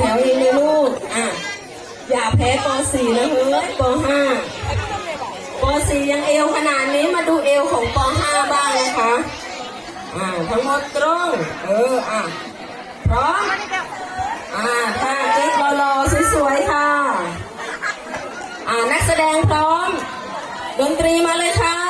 แถวเองเลยลูกอะอย่าแพ้ป .4 นะเฮ้ยป .5 ป .4 ยังเอวขนาดนี้มาดูเอวของป .5 บ้างนะคะอ่าทั้งหมดตรงเอออะพร้อมอ่าท่าเก๊กรอสวยๆค่ะ อ่านักแสดงพร้อม ดนตรีมาเลยค่ะ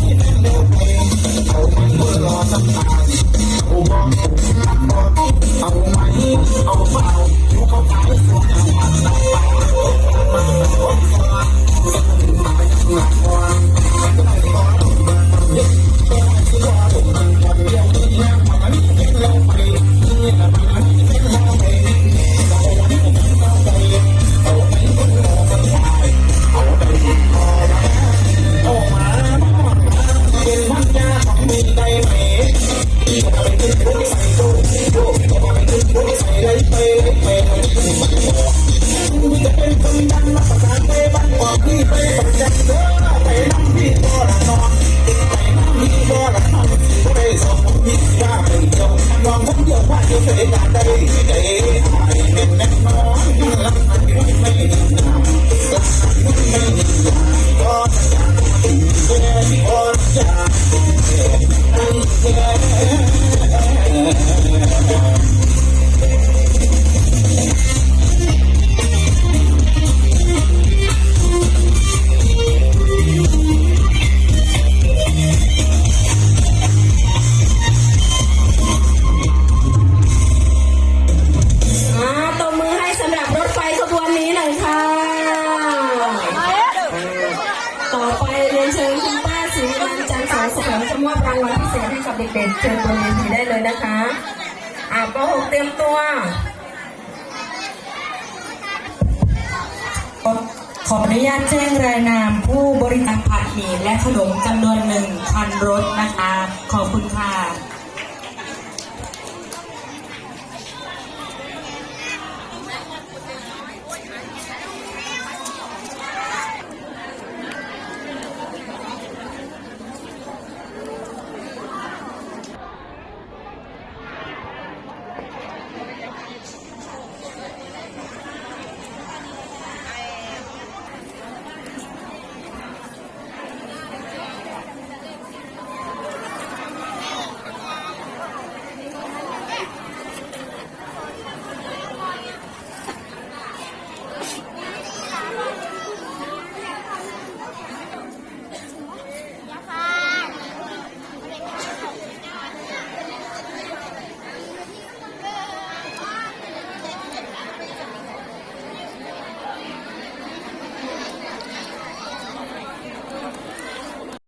You. ที่จ ต่อไปเรียนเชิญคุณป้าสีวันจันทร์สอนแสงจะมอบรางวัลพิเศษให้กับเด็กๆเชิญบนเวทีได้เลยนะคะอ่าป .6 เตรียมตัวขออนุญาตแจ้งรายนามผู้บริจาคผัดหมี่และขนมจำนวนหนึ่งพันรถนะคะ ขอบคุณค่ะ